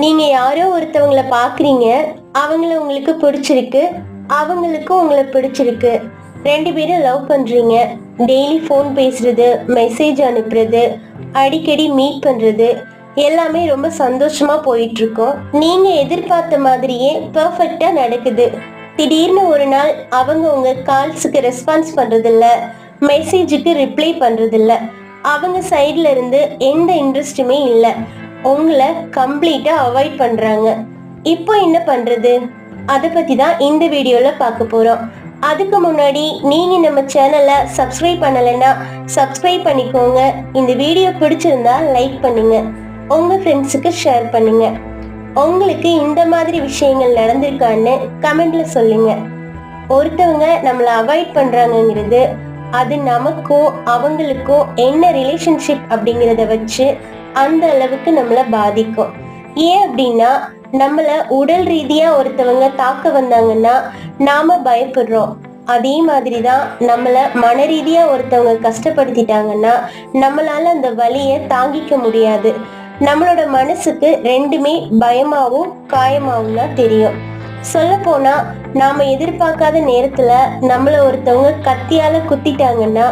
நீங்க யாரோ ஒருத்தவங்கள பாக்குறீங்க அவங்கள உங்களுக்கு பிடிச்சிருக்கு அவங்களுக்கும் உங்களை பிடிச்சிருக்கு. ரெண்டு பேரும் லவ் பண்றீங்க. டெய்லி ஃபோன் பேசுறது மெசேஜ் அனுப்புறது அடிக்கடி மீட் பண்றது எல்லாமே ரொம்ப சந்தோஷமா போயிட்டு இருக்கோம் நீங்க எதிர்பார்த்த மாதிரியே பெர்ஃபெக்டா நடக்குது. திடீர்னு ஒரு நாள் அவங்க உங்க கால்ஸுக்கு ரெஸ்பான்ஸ் பண்றதில்ல மெசேஜுக்கு ரிப்ளை பண்றதில்ல. அவங்க சைட்ல இருந்து எந்த இன்ட்ரெஸ்ட்டுமே இல்லை. உங்களை கம்ப்ளீட்டா அவாய்ட் பண்றாங்க. இப்போ என்ன பண்றது? அதை பத்தி தான் இந்த வீடியோல பார்க்க போறோம். அதுக்கு முன்னாடி நீங்க நம்ம சேனலை சப்ஸ்கிரைப் பண்ணலைன்னா சப்ஸ்கிரைப் பண்ணிக்கோங்க. இந்த வீடியோ பிடிச்சிருந்தா லைக் பண்ணுங்க. உங்க ஃப்ரெண்ட்ஸுக்கு ஷேர் பண்ணுங்க. உங்களுக்கு இந்த மாதிரி விஷயங்கள் நடந்திருக்கான்னு கமெண்ட்ல சொல்லுங்க. ஒருத்தவங்க நம்மளை அவாய்ட் பண்றாங்கங்கிறது அது நமக்கும் அவங்களுக்கும் என்ன ரிலேஷன்ஷிப் அப்படிங்கிறத வச்சு அந்த அளவுக்கு நம்மளை பாதிக்கும். ஏன் அப்படின்னா நம்மள உடல் ரீதியா ஒருத்தவங்க தாக்க வந்தாங்கன்னா நாம பயப்படுறோம். அதே மாதிரி தான் நம்மள மன ரீதியா ஒருத்தவங்க கஷ்டப்படுத்திட்டாங்கன்னா நம்மளால அந்த வலியை தாங்கிக்க முடியாது. நம்மளோட மனசுக்கு ரெண்டுமே பயமாவும் காயமாவும் தான் தெரியும். சொல்ல போனா நாம எதிர்பார்க்காத நேரத்துல நம்மள ஒருத்தவங்க கத்தியால குத்திட்டாங்கன்னா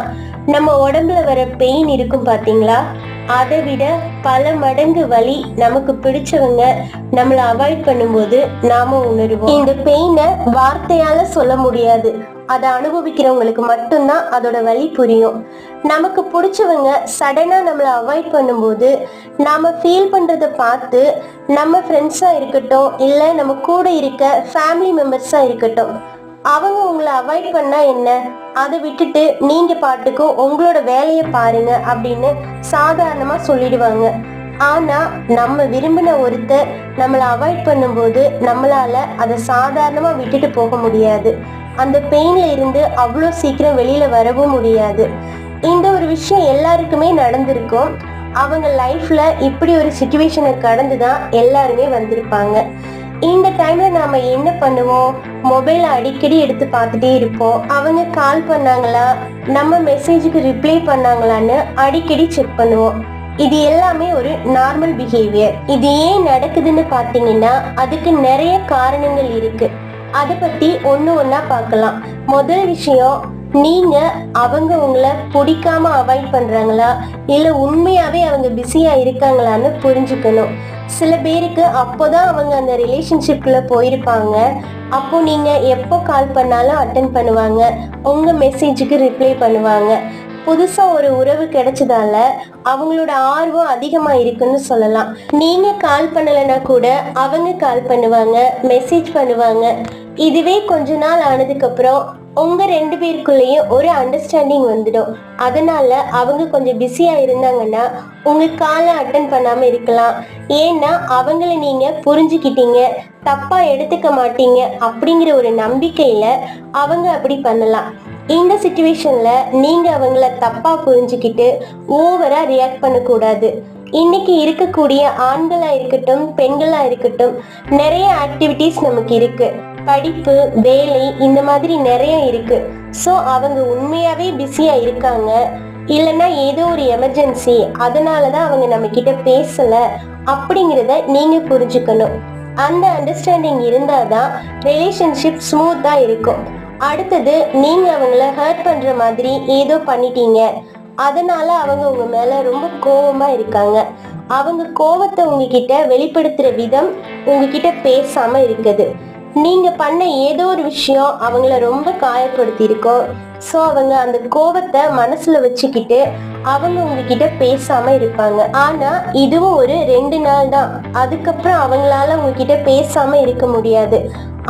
நம்ம உடம்புல வர பெயின் இருக்கும் பாத்தீங்களா? அதை விட பல மடங்கு வலி நமக்கு பிடிச்சவங்க நம்மளை அவாய்ட் பண்ணும்போது நாம உணருவோம். இந்த பெயினை வார்த்தையால சொல்ல முடியாது. அதை அனுபவிக்கிறவங்களுக்கு மட்டும்தான் அதோட வழி புரியும். நமக்கு பிடிச்சவங்க சடனா நம்மளை அவாய்ட் பண்ணும்போது நாம ஃபீல் பண்ணுறத பார்த்து நம்ம ஃப்ரெண்ட்ஸா இருக்கட்டும் இல்லை நம்ம கூட இருக்க ஃபேமிலி மெம்பர்ஸாக இருக்கட்டும் அவங்க உங்களை அவாய்ட் பண்ணா என்ன? அதை விட்டுட்டு நீங்க பாட்டுக்கும் உங்களோட வேலையை பாருங்க அப்படின்னு சாதாரணமா சொல்லிடுவாங்க. ஆனா நம்ம விரும்பின ஒருத்தர் நம்மளை அவாய்ட் பண்ணும்போது நம்மளால அதை சாதாரணமா விட்டுட்டு போக முடியாது. அந்த பெயின்ல இருந்து அவ்வளோ சீக்கிரம் வெளியில வரவும் முடியாது. இந்த ஒரு விஷயம் எல்லாருக்குமே நடந்திருக்கும். அவங்க லைஃப்ல இப்படி ஒரு சுச்சுவேஷனை கடந்து தான் எல்லாருமே வந்திருப்பாங்க. இந்த டைம்ல நாம என்ன பண்ணுவோம்? மொபைல் அடிக்கடி எடுத்து பார்த்துட்டே இருப்போம். அவங்க கால் பண்ணாங்களா? நம்ம மெசேஜுக்கு ரிப்ளை பண்ணாங்களான்னு அடிக்கடி செக் பண்ணுவோம். இது எல்லாமே ஒரு நார்மல் பிஹேவியர் இது ஏன் நடக்குதுன்னு பார்த்தீங்கன்னா அதுக்கு நிறைய காரணங்கள் இருக்கு. அதை பத்தி ஒன்று ஒன்றா பார்க்கலாம். முதல் விஷயம் நீங்க அவங்க உங்களை பிடிக்காம அவாய்ட் பண்றாங்களா? இல்ல உண்மையாவே அவங்க பிஸியா இருக்காங்களான்னு புரிஞ்சுக்கணும். சில பேருக்கு அப்போதான் அவங்க அந்த ரிலேஷன்ஷிப்பில் போயிருப்பாங்க. அப்போ நீங்கள் எப்போ கால் பண்ணாலும் அட்டன் பண்ணுவாங்க. உங்க மெசேஜுக்கு ரிப்ளை பண்ணுவாங்க. புதுசா ஒரு உறவு கிடைச்சதால அவங்களோட ஆர்வம் அதிகமா இருக்குன்னு சொல்லலாம். நீங்க கால் பண்ணலைன்னா கூட அவங்க கால் பண்ணுவாங்க மெசேஜ் பண்ணுவாங்க. இதுவே கொஞ்ச நாள் ஆனதுக்கு அப்புறம் உங்க ரெண்டு பேருக்குள்ளேயும் ஒரு அண்டர்ஸ்டாண்டிங் வந்துடும். அதனால அவங்க கொஞ்சம் பிஸியா இருந்தாங்கன்னா உங்க காலை அட்டன் பண்ணாம இருக்கலாம். ஏன்னா அவங்கள நீங்க புரிஞ்சுக்கிட்டீங்க தப்பா எடுத்துக்க மாட்டீங்க அப்படிங்கிற ஒரு நம்பிக்கையில அவங்க அப்படி பண்ணலாம். இந்த சுச்சுவேஷன்ல நீங்க அவங்கள தப்பா புரிஞ்சுக்கிட்டு ஓவரா ரியாக்ட் பண்ணக்கூடாது. இன்னைக்கு இருக்கக்கூடிய ஆண்களா இருக்கட்டும் பெண்களா இருக்கட்டும் நிறைய ஆக்டிவிட்டிஸ் நமக்கு இருக்குது படிப்பு வேலை இந்த மாதிரி நிறைய இருக்கு. ஸோ அவங்க உண்மையாவே பிஸியா இருக்காங்க. இல்லைன்னா ஏதோ ஒரு எமர்ஜென்சி அதனால தான் அவங்க நம்ம கிட்ட பேசல அப்படிங்கிறத நீங்க புரிஞ்சுக்கணும். அந்த அண்டர்ஸ்டாண்டிங் இருந்தால் தான் ரிலேஷன்ஷிப் ஸ்மூத்தா இருக்கும். அடுத்தது நீங்க அவங்கள ஹர்ட் பண்ற மாதிரி ஏதோ பண்ணிட்டீங்க. அதனால அவங்க உங்க மேல ரொம்ப கோபமா இருக்காங்க. அவங்க கோவத்தை உங்ககிட்ட வெளிப்படுத்துற விதம் உங்ககிட்ட பேசாம இருக்குது. நீங்க பண்ண ஏதோ ஒரு விஷயம் அவங்கள ரொம்ப காயப்படுத்தியிருக்கோம். ஸோ அவங்க அந்த கோபத்தை மனசுல வச்சுக்கிட்டு அவங்க உங்ககிட்ட பேசாம இருப்பாங்க. ஆனா இதுவும் ஒரு ரெண்டு நாள் தான். அதுக்கப்புறம் அவங்களால உங்ககிட்ட பேசாம இருக்க முடியாது.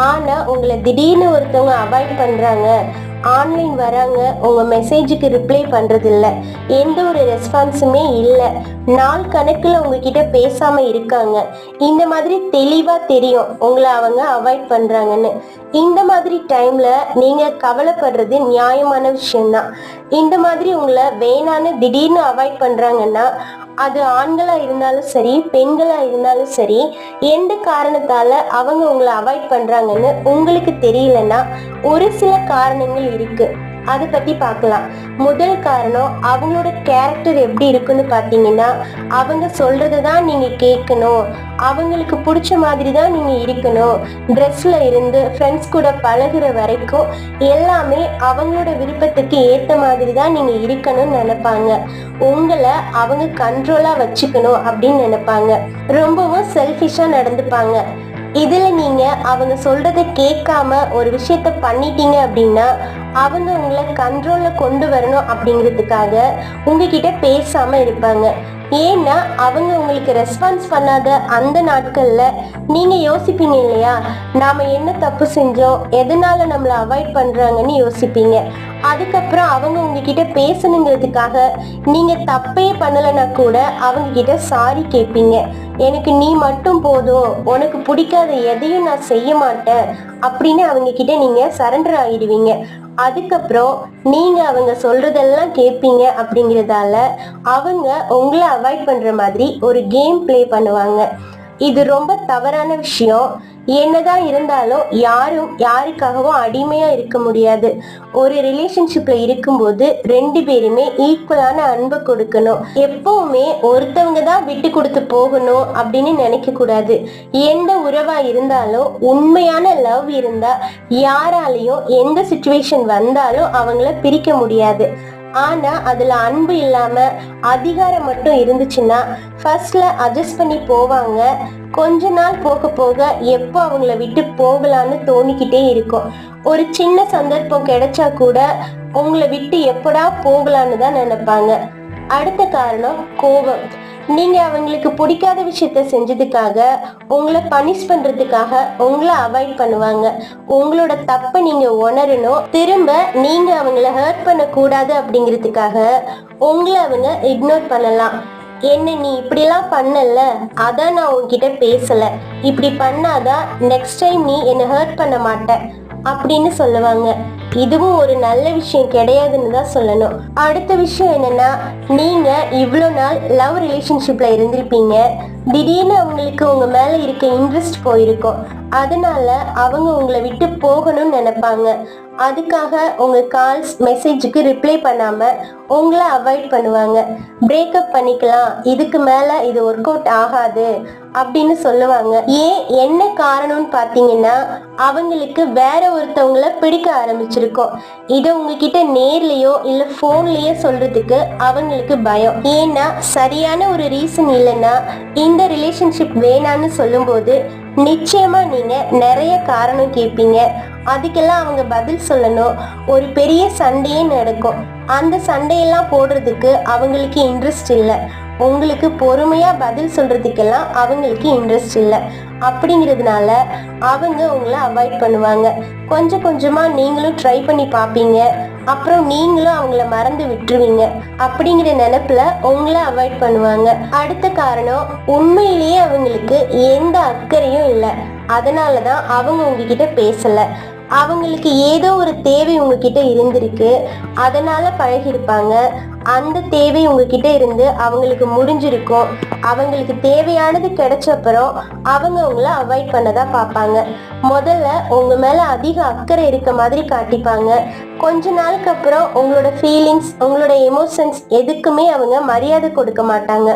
ஆனா உங்களை திடீர்னு ஒருத்தவங்க அவாய்ட் பண்றாங்க. ஆன்லைன் வராங்க உங்க மெசேஜுக்கு ரிப்ளை பண்றது இல்ல எந்த ஒரு ரெஸ்பான்ஸுமே இல்லை. நாள் கணக்குல உங்ககிட்ட பேசாம இருக்காங்க. இந்த மாதிரி தெளிவா தெரியும். உங்களை அவங்க அவாய்ட் பண்றாங்கன்னு. இந்த மாதிரி டைம்ல நீங்க கவலைப்படுறது நியாயமான விஷயம்தான். இந்த மாதிரி உங்களை வேணான்னு திடீர்னு அவாய்ட் பண்றாங்கன்னா அது ஆண்களா இருந்தாலும் சரி பெண்களா இருந்தாலும் சரி எந்த காரணத்தால அவங்க உங்களை அவாய்ட் பண்றாங்கன்னு உங்களுக்கு தெரியலன்னா ஒரு சில காரணங்கள் இருக்கு. அதை பத்தி பார்க்கலாம். முதல் காரணம் அவங்களோட கேரக்டர் எப்படி இருக்குன்னு பார்த்தீங்கன்னா அவங்க சொல்றதை தான் நீங்க கேட்கணும். அவங்களுக்கு பிடிச்ச மாதிரி தான் நீங்க இருக்கணும். ட்ரெஸ்ல இருந்து ஃப்ரெண்ட்ஸ் கூட பழகுற வரைக்கும் எல்லாமே அவங்களோட விருப்பத்துக்கு ஏத்த மாதிரி தான் நீங்க இருக்கணும்னு நினைப்பாங்க. உங்களை அவங்க கண்ட்ரோலா வச்சுக்கணும் அப்படின்னு நினைப்பாங்க. ரொம்பவும் செல்ஃபிஷா நடந்துப்பாங்க. இதுல நீங்க அவங்க சொல்றதை கேட்காம ஒரு விஷயத்த பண்ணிட்டீங்க அப்படின்னா அவங்க உங்களை கண்ட்ரோல்ல கொண்டு வரணும் அப்படிங்கிறதுக்காக உங்ககிட்ட பேசாம இருப்பாங்க. ஏன்னா அவங்க உங்களுக்கு ரெஸ்பான்ஸ் பண்ணாத அந்த நாட்கள்ல நீங்க யோசிப்பீங்க இல்லையா? நாம என்ன தப்பு செஞ்சோம் எதனால நம்மளை அவாய்ட் பண்றாங்கன்னு யோசிப்பீங்க. அதுக்கப்புறம் அவங்க உங்ககிட்ட பேசணுங்கிறதுக்காக நீங்க தப்பே பண்ணலைன்னா கூட அவங்க கிட்ட சாரி கேட்பீங்க. எனக்கு நீ மட்டும் போதும் உனக்கு பிடிக்காத எதையும் நான் செய்ய மாட்டேன் அப்படின்னு அவங்க கிட்ட நீங்க சரண்டர் ஆகிடுவீங்க அதுக்கப்புறம் நீங்கள் அவங்க சொல்றதெல்லாம் கேட்பீங்க அப்படிங்கிறதால அவங்க உங்களை அவாய்ட் பண்ணுற மாதிரி ஒரு கேம் ப்ளே பண்ணுவாங்க. இது ரொம்ப தவறான விஷயம். என்னதான் இருந்தாலும் யாரும் யாருக்காகவும் அடிமையா இருக்க முடியாது. ஒரு ரிலேஷன்ஷிப்ல இருக்கும்போது ரெண்டு பேருமே ஈக்குவலான அன்பை கொடுக்கணும். எப்பவுமே ஒருத்தவங்க தான் விட்டு கொடுத்து போகணும் அப்படின்னு நினைக்க கூடாது. எந்த உறவா இருந்தாலும் உண்மையான லவ் இருந்தா யாராலையும் எந்த சுச்சுவேஷன் வந்தாலும் அவங்கள பிரிக்க முடியாது. ஆனா அதுல அன்பு இல்லாம அதிகாரம் மட்டும் இருந்துச்சுன்னா ஃபர்ஸ்ட்ல அட்ஜஸ்ட் பண்ணி போவாங்க. கொஞ்ச நாள் போக போக எப்போ அவங்கள விட்டு போகலான்னு தோணிக்கிட்டே இருக்கும். ஒரு சின்ன சந்தர்ப்பம் கிடைச்சா கூட உங்களை விட்டு எப்படா போகலான்னு தான் நினைப்பாங்க. அடுத்த காரணம் கோபம். நீங்கள் அவங்களுக்கு பிடிக்காத விஷயத்த செஞ்சதுக்காக உங்களை பனிஷ் பண்ணுறதுக்காக உங்களை அவாய்ட் பண்ணுவாங்க. உங்களோட தப்பை நீங்கள் உணரணும். திரும்ப நீங்கள் அவங்கள ஹர்ட் பண்ணக்கூடாது அப்படிங்கிறதுக்காக உங்களை அவங்க இக்னோர் பண்ணலாம். என்ன நீ இப்படிலாம் பண்ணல? அதான் நான் உன்கிட்ட பேசலை. இப்படி பண்ணாதான் நெக்ஸ்ட் டைம் நீ என்னை ஹர்ட் பண்ண மாட்டேன் அப்படின்னு சொல்லுவாங்க. இதுவும் ஒரு நல்ல விஷயம் கிடையாதுன்னு தான் சொல்லணும். அடுத்த விஷயம் என்னன்னா நீங்க இவ்வளோ நாள் லவ் ரிலேஷன்ஷிப்ல இருந்திருப்பீங்க. திடீர்னு அவங்களுக்கு உங்க மேல இருக்க இன்ட்ரெஸ்ட் போயிருக்கும். அதனால அவங்க உங்களை விட்டு போகணும்னு நினைப்பாங்க. அதுக்காக உங்கள் கால்ஸ் மெசேஜுக்கு ரிப்ளை பண்ணாமல் உங்களை அவாய்ட் பண்ணுவாங்க. பிரேக்கப் பண்ணிக்கலாம் இதுக்கு மேலே இது ஒர்க் அவுட் ஆகாது அப்படின்னு சொல்லுவாங்க. ஏன் என்ன காரணம்னு பார்த்தீங்கன்னா அவங்களுக்கு வேற ஒருத்தவங்களை பிடிக்க ஆரம்பிச்சிருக்கோம். இதை உங்ககிட்ட நேர்லேயோ இல்லை ஃபோன்லேயோ சொல்றதுக்கு அவங்களுக்கு பயம். ஏன்னா சரியான ஒரு ரீசன் இல்லைன்னா இந்த ரிலேஷன்ஷிப் வேணான்னு சொல்லும்போது நிச்சயமாக நீங்கள் நிறைய காரணம் கேட்பீங்க அதுக்கெல்லாம் அவங்க பதில் சொல்லணும். ஒரு பெரிய சண்டையே நடக்கும். அந்த சண்டையெல்லாம் போடுறதுக்கு அவங்களுக்கு இன்ட்ரெஸ்ட் இல்லை. உங்களுக்கு பொறுமையா பதில் சொல்றதுக்கெல்லாம் அவங்களுக்கு இன்ட்ரெஸ்ட் இல்லை. அப்படிங்கிறதுனால அவங்க உங்களை அவாய்ட் பண்ணுவாங்க. கொஞ்சம் கொஞ்சமா நீங்களும் ட்ரை பண்ணி பார்ப்பீங்க. அப்புறம் நீங்களும் அவங்கள மறந்து விட்டுருவீங்க. அப்படிங்கிற நினப்பில் உங்களை அவாய்ட் பண்ணுவாங்க. அடுத்த காரணம் உண்மையிலேயே அவங்களுக்கு எந்த அக்கறையும் இல்லை. அதனால தான் அவங்க உங்ககிட்ட பேசல. அவங்களுக்கு ஏதோ ஒரு தேவை உங்ககிட்ட இருந்திருக்கு அதனால பழகிருப்பாங்க அந்த தேவை உங்ககிட்ட இருந்து அவங்களுக்கு முடிஞ்சிருக்கும். அவங்களுக்கு தேவையானது கிடைச்சப்பறம் அவங்க உங்களை அவாய்ட் பண்ணதா பார்ப்பாங்க. முதல்ல உங்க மேல அதிக அக்கறை இருக்க மாதிரி காட்டிப்பாங்க. கொஞ்ச நாளுக்கு அப்புறம் உங்களோட ஃபீலிங்ஸ் உங்களோட எமோஷன்ஸ் எதுக்குமே அவங்க மரியாதை கொடுக்க மாட்டாங்க.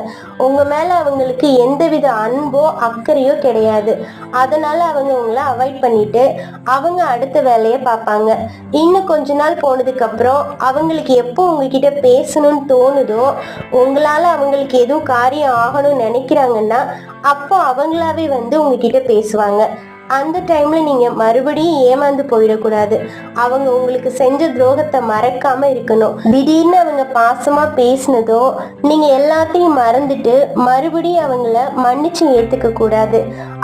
உங்க மேல அவங்களுக்கு எந்தவித அன்போ அக்கறையோ கிடையாது. அதனால அவங்க உங்களை அவாய்ட் பண்ணிட்டு அவங்க அடுத்த வேலையை பார்ப்பாங்க. இன்னும் கொஞ்ச நாள் போனதுக்கு அப்புறம் அவங்களுக்கு எப்போ உங்ககிட்ட பேசணும் பேசணும்னு தோணுதோ உங்களால அவங்களுக்கு எதுவும் காரியம் ஆகணும்னு நினைக்கிறாங்கன்னா அப்போ அவங்களாவே வந்து உங்ககிட்ட பேசுவாங்க. அந்த டைம்ல நீங்க மறுபடியும் ஏமாந்து போயிடக்கூடாது. அவங்க உங்களுக்கு செஞ்ச துரோகத்தை மறக்காம இருக்கணும். திடீர்னு அவங்க பாசமா பேசினதோ நீங்க எல்லாத்தையும் மறந்துட்டு மறுபடியும் அவங்கள மன்னிச்சு ஏத்துக்க கூடாது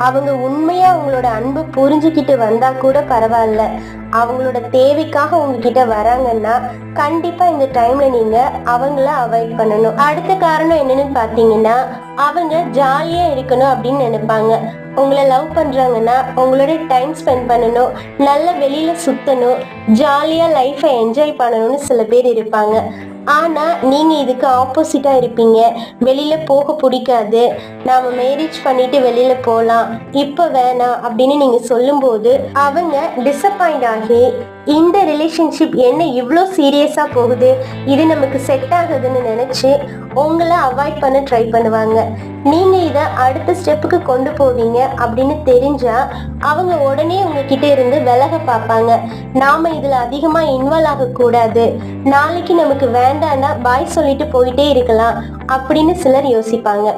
அவங்க உண்மையா உங்களோட அன்பு புரிஞ்சுக்கிட்டு வந்தா கூட பரவாயில்ல. அவங்களோட தேவைக்காக உங்ககிட்ட வராங்கன்னா கண்டிப்பா இந்த டைம்ல நீங்க அவங்கள அவாய்ட் பண்ணணும். அடுத்த காரணம் என்னன்னு பாத்தீங்கன்னா அவங்க ஜாலியா இருக்கணும் அப்படின்னு நினைப்பாங்க. உங்களை லவ் பண்றாங்கன்னா உங்களோட டைம் ஸ்பெண்ட் பண்ணணும். நல்ல வெளியில சுத்தணும். ஜாலியா லைஃப்பை என்ஜாய் பண்ணணும்னு சில பேர் இருப்பாங்க. ஆனா நீங்க இதுக்கு ஆப்போசிட்டா இருப்பீங்க. வெளியில போக பிடிக்காது. நாம மேரேஜ் பண்ணிட்டு வெளியில போகலாம் இப்போ வேணாம் அப்படின்னு நீங்க சொல்லும்போது அவங்க டிசப்பாயிண்ட் ஆகி இந்த ரிலேஷன்ஷிப் என்ன இவ்வளோ சீரியஸாக போகுது? இது நமக்கு செட் ஆகுதுன்னு நினச்சி உங்களை அவாய்ட் பண்ண ட்ரை பண்ணுவாங்க. நீங்கள் இதை அடுத்த ஸ்டெப்புக்கு கொண்டு போவீங்க அப்படின்னு தெரிஞ்சால் அவங்க உடனே உங்ககிட்ட இருந்து விலக பார்ப்பாங்க. நாம் இதில் அதிகமாக இன்வால்வ் ஆகக்கூடாது. நாளைக்கு நமக்கு வேண்டான்னா பாய் சொல்லிட்டு போயிட்டே இருக்கலாம் அப்படின்னு சிலர் யோசிப்பாங்க.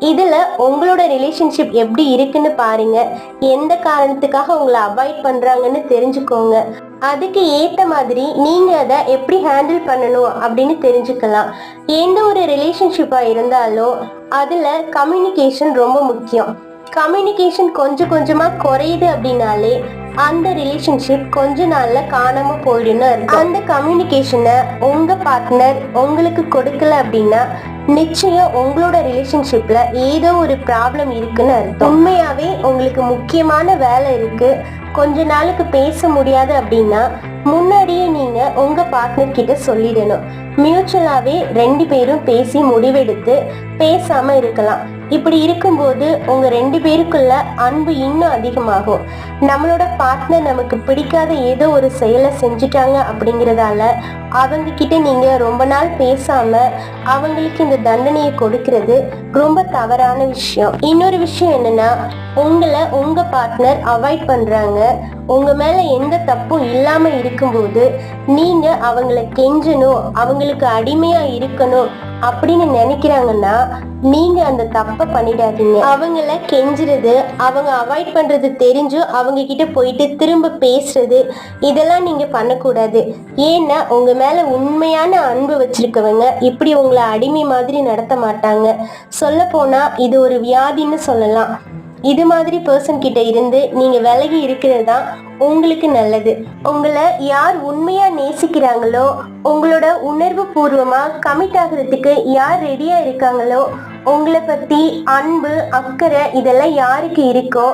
இதில் உங்களோட ரிலேஷன்ஷிப் எப்படி இருக்குன்னு பாருங்க. எந்த காரணத்துக்காக உங்களை அவாய்ட் பண்ணுறாங்கன்னு தெரிஞ்சுக்கோங்க. அதுக்கு ஏற்ற மாதிரி நீங்கள் அதை எப்படி ஹேண்டில் பண்ணணும் அப்படின்னு தெரிஞ்சுக்கலாம். எந்த ஒரு ரிலேஷன்ஷிப்பாக இருந்தாலும் அதில் கம்யூனிகேஷன் ரொம்ப முக்கியம். கம்யூனிகேஷன் கொஞ்சம் கொஞ்சமா குறையுது அப்படின்னாலே அந்த ரிலேஷன்ஷிப் கொஞ்ச நாள்ல காணாம போயிடுன்னு அந்த கம்யூனிகேஷனை உங்க பார்ட்னர் உங்களுக்கு கொடுக்கல அப்படின்னா நிச்சயம் உங்களோட ரிலேஷன்ஷிப்ல ஏதோ ஒரு ப்ராப்ளம் இருக்குன்னு அர்த்தம். உண்மையாவே உங்களுக்கு முக்கியமான வேலை இருக்கு. கொஞ்ச நாளுக்கு பேச முடியாது அப்படின்னா முன்னாடியே நீங்க உங்க பார்ட்னர் கிட்ட சொல்லிடணும். மியூச்சுவலாவே ரெண்டு பேரும் பேசி முடிவெடுத்து பேசாம இருக்கலாம். இப்படி இருக்கும்போது உங்க ரெண்டு பேருக்குள்ள அன்பு இன்னும் அதிகமாகும். நம்மளோட பார்ட்னர் நமக்கு பிடிக்காத ஏதோ ஒரு செயலை செஞ்சுட்டாங்க அப்படிங்கிறதால அவங்க கிட்ட நீங்க ரொம்ப நாள் பேசாம அவங்களுக்கு இந்த தண்டனையை கொடுக்கிறது ரொம்ப தவறான விஷயம். இன்னொரு விஷயம் என்னன்னா உங்களை உங்க பார்ட்னர் அவாய்ட் பண்றாங்க. உங்க மேல எந்த தப்பும் இல்லாம இருக்கும்போது நீங்க அவங்கள கெஞ்சணும் அவங்களுக்கு அடிமையா இருக்கணும் அப்படின்னு நினைக்கிறாங்கன்னா நீங்க அந்த தப்ப பண்ணிடாதீங்க. அவங்கள கெஞ்சுறது அவங்க அவாய்ட் பண்றது தெரிஞ்சும் அவங்க கிட்ட போயிட்டு திரும்ப பேசுறது இதெல்லாம் நீங்க பண்ணக்கூடாது. ஏன்னா உங்க மேல உண்மையான அன்பு வச்சிருக்கவங்க இப்படி உங்களை அடிமை மாதிரி நடத்த மாட்டாங்க. சொல்ல போனா இது ஒரு வியாதின்னு சொல்லலாம். இது மாதிரி பர்சன் கிட்ட இருந்து நீங்க விலகி இருக்கிறது தான் உங்களுக்கு நல்லது. உங்களை யார் உண்மையா நேசிக்கிறாங்களோ உங்களோட உணர்வு பூர்வமா கமிட் ஆகுறதுக்கு யார் ரெடியா இருக்காங்களோ உங்களை பத்தி அன்பு அக்கறை இதெல்லாம் யாருக்கு இருக்கோ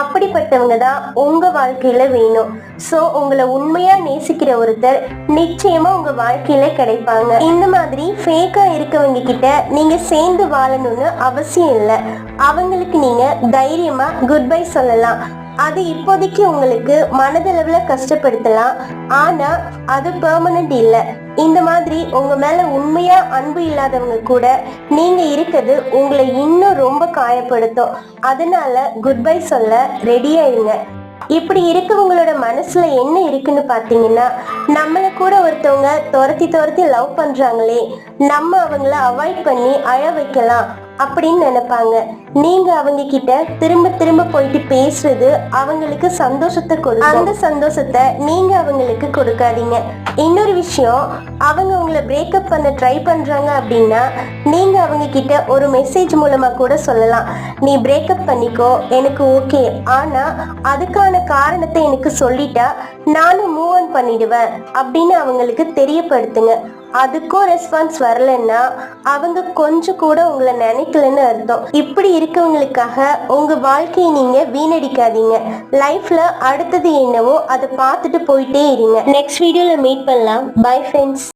அப்படிப்பட்டவங்க தான் உங்க வாழ்க்கையில வேணும். சோ உங்களை உண்மையா நேசிக்கிற ஒருத்தர் நிச்சயமா உங்க வாழ்க்கையில கிடைப்பாங்க. இந்த மாதிரி ஃபேக்கா இருக்கவங்க கிட்ட நீங்க சேர்ந்து வாழணும்னு அவசியம் இல்லை. அவங்களுக்கு நீங்க தைரியமா குட் பை சொல்லலாம். அது இப்போதைக்கு உங்களுக்கு மனதளவுல கஷ்டப்படுத்தலாம். ஆனா அது பெர்மனன்ட் இல்ல. இந்த மாதிரி உங்க மேல உண்மையா அன்பு இல்லாதவங்க கூட நீங்க இருக்கிறது உங்களை இன்னும் ரொம்ப காயப்படுத்தும். அதனால குட் பை சொல்ல ரெடியா இருங்க. இப்படி இருக்கவங்களோட மனசுல என்ன இருக்குன்னு பாத்தீங்கன்னா நம்மள கூட ஒருத்தவங்க துரத்தி துரத்தி லவ் பண்றாங்களே நம்ம அவங்கள அவாய்ட் பண்ணி அழ வைக்கலாம் அப்படின்னு நினைப்பாங்க. நீங்க அவங்க கிட்ட திரும்ப திரும்ப போயிட்டு பேசுறது அவங்களுக்கு சந்தோஷத்தை கொடுக்கும். அந்த சந்தோஷத்தை நீங்க அவங்களுக்கு கொடுக்காதீங்க. இன்னொரு விஷயம் அவங்க உங்களை பிரேக்கப் பண்ண ட்ரை பண்றாங்க அப்படின்னா நீங்க அவங்க கிட்ட ஒரு மெசேஜ் மூலமா கூட சொல்லலாம். நீ பிரேக்கப் பண்ணிக்கோ எனக்கு ஓகே ஆனா அதுக்கான காரணத்தை எனக்கு சொல்லிட்டா நானும் மூவ் ஆன் பண்ணிடுவேன் அப்படின்னு அவங்களுக்கு தெரியப்படுத்துங்க. அதுக்கும் ரெஸ்பான்ஸ் வரலன்னா அவங்க கொஞ்சம் கூட உங்களை நினைக்கலன்னு அர்த்தம். இப்படி இருக்கவங்களுக்காக உங்க வாழ்க்கையை நீங்க வீணடிக்காதீங்க. லைஃப்ல அடுத்தது என்னவோ அதை பார்த்துட்டு போயிட்டே இருங்க. நெக்ஸ்ட் வீடியோல மீட் பண்ணலாம். Bye friends